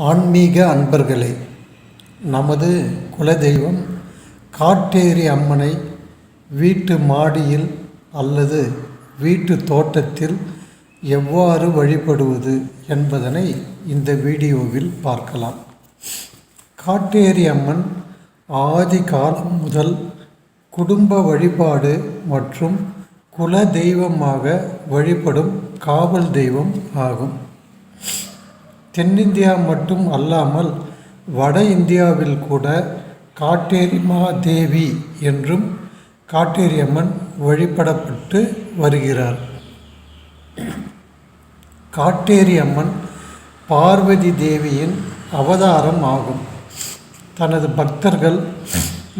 ஆன்மீக அன்பர்களே நமது குலதெய்வம் காட்டேரி அம்மனை வீட்டு மாடியில் அல்லது வீட்டு தோட்டத்தில் எவ்வாறு வழிபடுவது என்பதனை இந்த வீடியோவில் பார்க்கலாம். காட்டேரி அம்மன் ஆதி காலம் முதல் குடும்ப வழிபாடு மற்றும் குல தெய்வமாக வழிபடும் காவல் தெய்வம் ஆகும். தென்னிந்தியா மட்டும் அல்லாமல் வட இந்தியாவில் கூட காட்டேரி மாதேவி என்றும் காட்டேரியம்மன் வழிபடப்பட்டு வருகிறார். காட்டேரியம்மன் பார்வதி தேவியின் அவதாரம் ஆகும். தனது பக்தர்கள்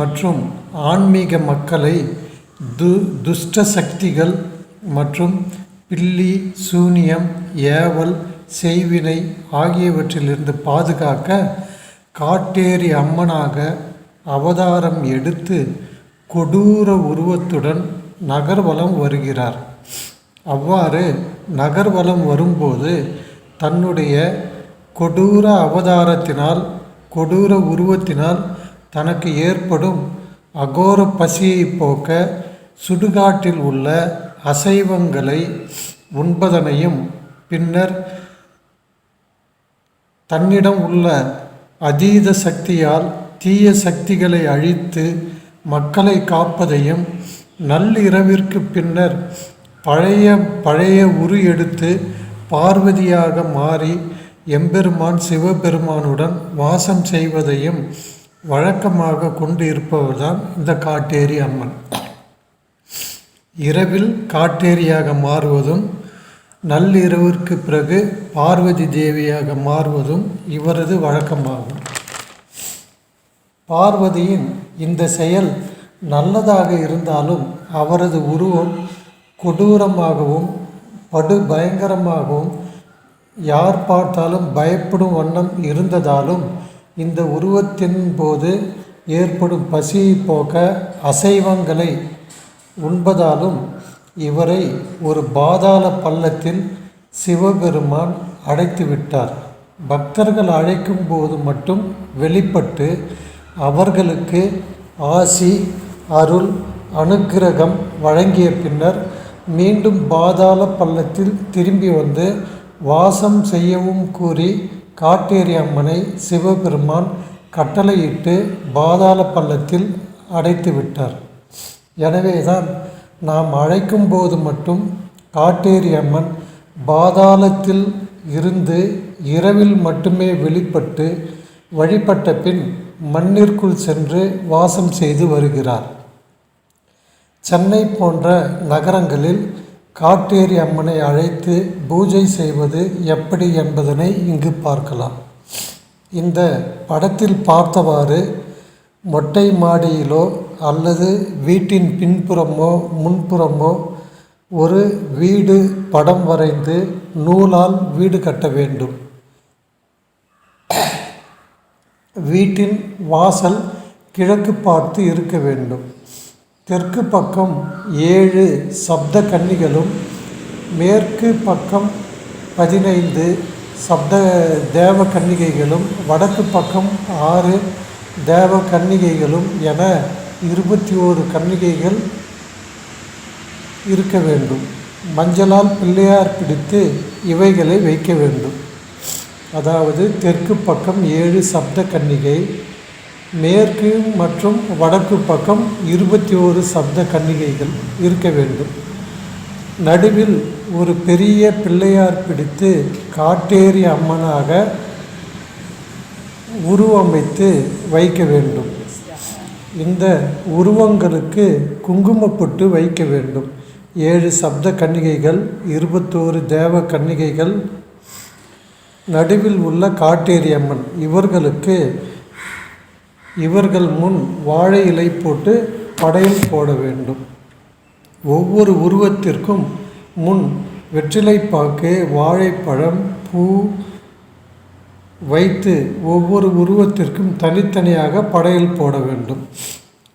மற்றும் ஆன்மீக மக்களை து துஷ்ட சக்திகள் மற்றும் பில்லி சூனியம் ஏவல் செய்வினை ஆகியவற்றிலிருந்து பாதுகாக்க காட்டேரி அம்மனாக அவதாரம் எடுத்து கொடூர உருவத்துடன் நகர்வலம் வருகிறார். அவ்வாறு நகர்வலம் வரும்போது தன்னுடைய கொடூர அவதாரத்தினால் கொடூர உருவத்தினால் தனக்கு ஏற்படும் அகோர பசியை போக்க சுடுகாட்டில் உள்ள அசைவங்களை உண்பதனையும் பின்னர் தன்னிடம் உள்ள அதீத சக்தியால் தீய சக்திகளை அழித்து மக்களை காப்பதையும் நள்ளிரவிற்கு பின்னர் பழைய பழைய உரு எடுத்து பார்வதியாக மாறி எம்பெருமான் சிவபெருமானுடன் வாசம் செய்வதையும் வழக்கமாக கொண்டு இருப்பவர்தான் இந்த காட்டேரி அம்மன். இரவில் காட்டேரியாக மாறுவதும் நள்ளிரவிற்கு பிறகு பார்வதி தேவியாக மாறுவதும் இவரது வழக்கமாகும். பார்வதியின் இந்த செயல் நல்லதாக இருந்தாலும் அவரது உருவம் கொடூரமாகவும் படு பயங்கரமாகவும் யார் பார்த்தாலும் பயப்படும் வண்ணம் இருந்ததாலும் இந்த உருவத்தின் போது ஏற்படும் பசியை போக்க அசைவங்களை உண்பதாலும் இவரை ஒரு பாதாள பள்ளத்தில் சிவபெருமான் அடைத்து விட்டார். பக்தர்கள் அழைக்கும் போது மட்டும் வெளிப்பட்டு அவர்களுக்கு ஆசி அருள் அனுக்கிரகம் வழங்கிய பின்னர் மீண்டும் பாதாள பள்ளத்தில் திரும்பி வந்து வாசம் செய்யவும் கூறி காட்டேரி அம்மனை சிவபெருமான் கட்டளையிட்டு பாதாள பள்ளத்தில் அடைத்து விட்டார். எனவேதான் நாம் அழைக்கும் போது மட்டும் காட்டேரி அம்மன் பாதாளத்தில் இருந்து இரவில் மட்டுமே வெளிப்பட்டு வழிபட்ட பின் மண்ணிற்குள் சென்று வாசம் செய்து வருகிறார். சென்னை போன்ற நகரங்களில் காட்டேரி அம்மனை அழைத்து பூஜை செய்வது எப்படி என்பதனை இங்கு பார்க்கலாம். இந்த படத்தில் பார்த்தவாறு மொட்டை மாடியிலோ அல்லது வீட்டின் பின்புறமோ முன்புறமோ ஒரு வீடு படம் வரைந்து நூலால் வீடு கட்ட வேண்டும். வீட்டின் வாசல் கிழக்கு பார்த்து இருக்க வேண்டும். தெற்கு பக்கம் ஏழு சப்த கன்னிகளும் மேற்கு பக்கம் பதினைந்து சப்த தேவ கன்னிகைகளும் வடக்கு பக்கம் ஆறு தேவ கன்னிகைகளும் என இருபத்தி ஓரு கன்னிகைகள் இருக்க வேண்டும். மஞ்சளால் பிள்ளையார் பிடித்து இவைகளை வைக்க வேண்டும். அதாவது தெற்கு பக்கம் ஏழு சப்த கன்னிகை மேற்கு மற்றும் வடக்கு பக்கம் இருபத்தி ஓரு சப்த கன்னிகைகள் இருக்க வேண்டும். நடுவில் ஒரு பெரிய பிள்ளையார் பிடித்து காட்டேரி அம்மனாக உருவமைத்து வைக்க வேண்டும். இந்த உருவங்களுக்கு குங்குமப்பொட்டு வைக்க வேண்டும். ஏழு சப்த கன்னிகைகள் இருபத்தோரு தேவ கன்னிகைகள் நடுவில் உள்ள காட்டேரி அம்மன். இவர்களுக்கு இவர்கள் முன் வாழை இலை போட்டு படையல் போட வேண்டும். ஒவ்வொரு உருவத்திற்கும் முன் வெற்றிலைப்பாக்கு வாழைப்பழம் பூ வைத்து ஒவ்வொரு உருவத்திற்கும் தனித்தனியாக படையல் போட வேண்டும்.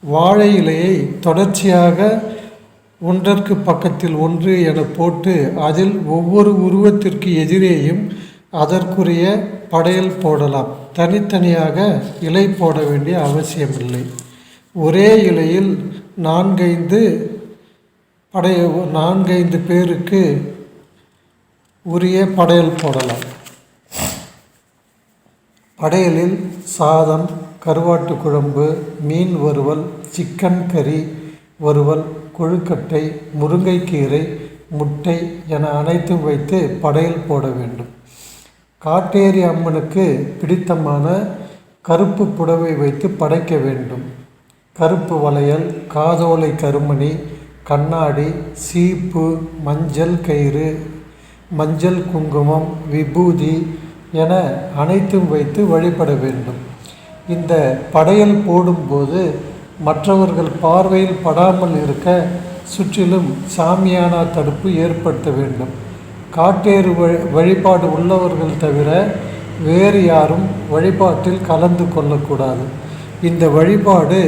வாழை இலையை தொடர்ச்சியாக ஒன்றற்கு பக்கத்தில் ஒன்று என போட்டு அதில் ஒவ்வொரு உருவத்திற்கு எதிரேயும் அதற்குரிய படையல் போடலாம். தனித்தனியாக இலை போட வேண்டிய அவசியமில்லை. ஒரே இலையில் நான்கைந்து படைய நான்கைந்து பேருக்கு உரிய படையல் போடலாம். படையலில் சாதம் கருவாட்டு குழம்பு மீன் வறுவல் சிக்கன் கறி வறுவல் கொழுக்கட்டை முருங்கைக்கீரை முட்டை என அனைத்தும் வைத்து படையல் போட வேண்டும். காட்டேரி அம்மனுக்கு பிடித்தமான கருப்பு புடவை வைத்து படைக்க வேண்டும். கருப்பு வளையல் காதோலை கருமணி கண்ணாடி சீப்பு மஞ்சள் கயிறு மஞ்சள் குங்குமம் விபூதி என அனைத்தும் வைத்து வழிபட வேண்டும். இந்த படையல் போடும்போது மற்றவர்கள் பார்வையில் படாமல் இருக்க சுற்றிலும் சாமியானா தடுப்பு ஏற்படுத்த வேண்டும். காட்டேறு வழி வழிபாடு உள்ளவர்கள் தவிர வேறு யாரும் வழிபாட்டில் கலந்து கொள்ளக்கூடாது. இந்த வழிபாடு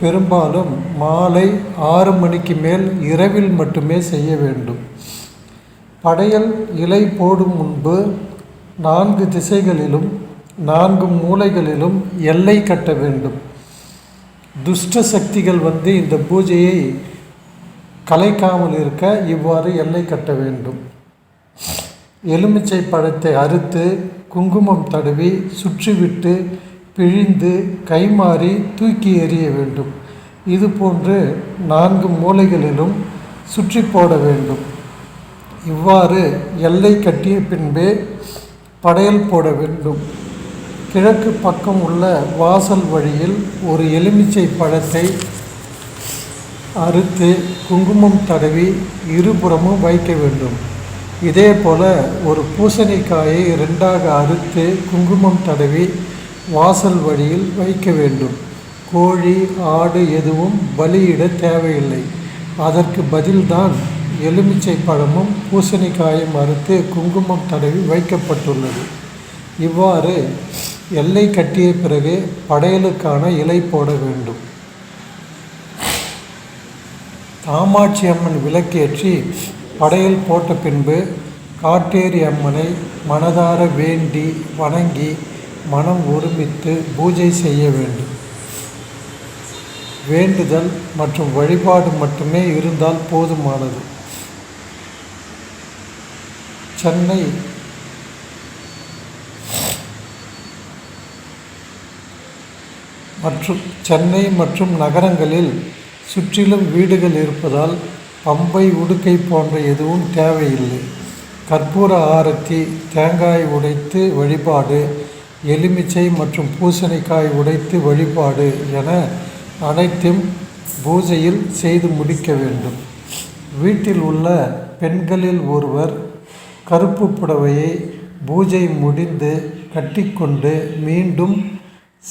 பெரும்பாலும் மாலை ஆறு மணிக்கு மேல் இரவில் மட்டுமே செய்ய வேண்டும். படையல் இலை போடும் முன்பு நான்கு திசைகளிலும் நான்கு மூலைகளிலும் எல்லை கட்ட வேண்டும். துஷ்ட சக்திகள் வந்து இந்த பூஜையை கலைக்காமல் இருக்க இவ்வாறு எல்லை கட்ட வேண்டும். எலுமிச்சை பழத்தை அறுத்து குங்குமம் தடவி சுற்றிவிட்டு பிழிந்து கைமாறி தூக்கி எறிய வேண்டும். இது போன்று நான்கு மூலைகளிலும் சுற்றி போட வேண்டும். இவ்வாறு எல்லை கட்டிய பின்பே படையல் போட வேண்டும். கிழக்கு பக்கம் உள்ள வாசல் வழியில் ஒரு எலுமிச்சை பழத்தை அறுத்து குங்குமம் தடவி இருபுறமும் வைக்க வேண்டும். இதே போல் ஒரு பூசணிக்காயை ரெண்டாக அறுத்து குங்குமம் தடவி வாசல் வழியில் வைக்க வேண்டும். கோழி ஆடு எதுவும் பலியிட தேவையில்லை. அதற்கு பதில்தான் எலுமிச்சை பழமும் பூசணிக்காயும் அறுத்து குங்குமம் தடவி வைக்கப்பட்டுள்ளது. இவ்வாறு எல்லை கட்டிய பிறகு படையலுக்கான இலை போட வேண்டும். காமாட்சி அம்மன் விளக்கேற்றி படையல் போட்ட பின்பு காட்டேரி அம்மனை மனதார வேண்டி வணங்கி மனம் ஒருமித்து பூஜை செய்ய வேண்டும். வேண்டுதல் மற்றும் வழிபாடு மட்டுமே இருந்தால் போதுமானது. சென்னை. மற்றும் சென்னை மற்றும் நகரங்களில் சுற்றிலும் வீடுகள் இருப்பதால் பம்பை உடுக்கை போன்ற எதுவும் தேவையில்லை. கற்பூர ஆரத்தி தேங்காய் உடைத்து வழிபாடு எலுமிச்சை மற்றும் பூசணிக்காய் உடைத்து வழிபாடு என அனைத்தும் பூஜையில் செய்து முடிக்க வேண்டும். வீட்டில் உள்ள பெண்களில் ஒருவர் கருப்பு புடவையை பூஜை முடிந்து கட்டிக்கொண்டு மீண்டும்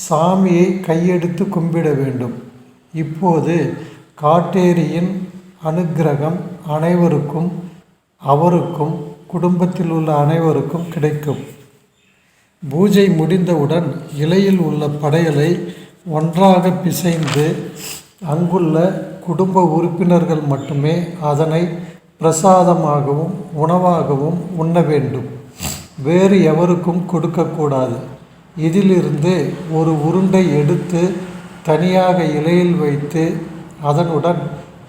சாமியை கையெடுத்து கும்பிட வேண்டும். இப்போது காட்டேரியின் அனுக்கிரகம் அனைவருக்கும் அவருக்கும் குடும்பத்தில் உள்ள அனைவருக்கும் கிடைக்கும். பூஜை முடிந்தவுடன் இலையில் உள்ள படையலை ஒன்றாக பிசைந்து அங்குள்ள குடும்ப உறுப்பினர்கள் மட்டுமே அதனை பிரசாதமாகவும் உணவாகவும் உண்ண வேண்டும். வேறு எவருக்கும் கொடுக்கக்கூடாது. இதிலிருந்து ஒரு உருண்டை எடுத்து தனியாக இலையில் வைத்து அதனுடன்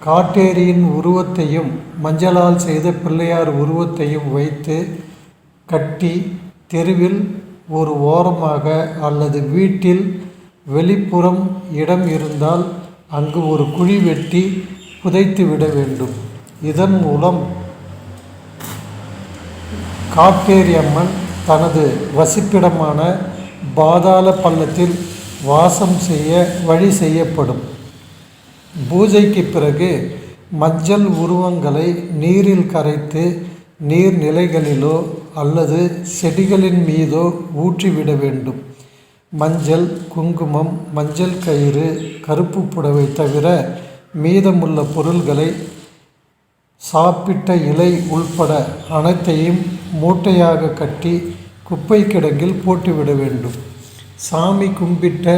காட்டேரியின் உருவத்தையும் மஞ்சளால் செய்த பிள்ளையார் உருவத்தையும் வைத்து கட்டி தெருவில் ஒரு ஓரமாக அல்லது வீட்டில் வெளிப்புறம் இடம் இருந்தால் அங்கு ஒரு குழி வெட்டி புதைத்து விட வேண்டும். இதன் மூலம் காட்டேரி அம்மன் தனது வசிப்பிடமான பாதாள பள்ளத்தில் வாசம் செய்ய வழி செய்யப்படும். பூஜைக்கு பிறகு மஞ்சள் உருவங்களை நீரில் கரைத்து நீர்நிலைகளிலோ அல்லது செடிகளின் மீதோ ஊற்றிவிட வேண்டும். மஞ்சள் குங்குமம் மஞ்சள் கயிறு கருப்பு புடவை தவிர மீதமுள்ள பொருள்களை சாப்பிட்ட இலை உள்பட அனைத்தையும் மூட்டையாக கட்டி குப்பை கிடங்கில் போட்டுவிட வேண்டும். சாமி கும்பிட்ட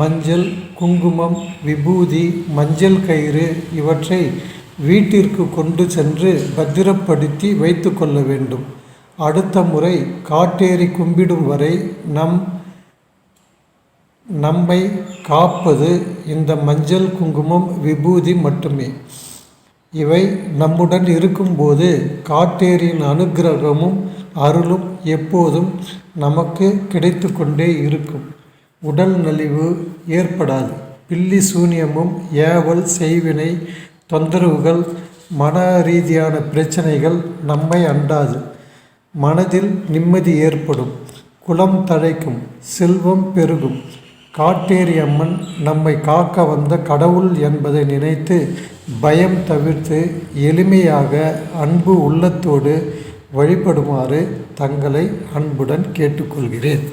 மஞ்சள் குங்குமம் விபூதி மஞ்சள் கயிறு இவற்றை வீட்டிற்கு கொண்டு சென்று பத்திரப்படுத்தி வைத்து கொள்ள வேண்டும். அடுத்த முறை காட்டேறி கும்பிடும் வரை நம் நம்மை காப்பது இந்த மஞ்சள் குங்குமம் விபூதி மட்டுமே. இவை நம்முடன் இருக்கும்போது காட்டேரியின் அனுக்கிரகமும் அருளும் எப்போதும் நமக்கு கிடைத்து கொண்டே இருக்கும். உடல் நலிவு ஏற்படாது. பில்லி சூனியமும் ஏவல் செய்வினை தொந்தரவுகள் மன ரீதியான பிரச்சனைகள் நம்மை அண்டாது. மனதில் நிம்மதி ஏற்படும். குளம் தழைக்கும். செல்வம் பெருகும். காட்டேரி அம்மன் நம்மை காக்க வந்த கடவுள் என்பதை நினைத்து பயம் தவிர்த்து எளிமையாக அன்பு உள்ளத்தோடு வழிபடுமாறு தங்களை அன்புடன் கேட்டுக்கொள்கிறேன்.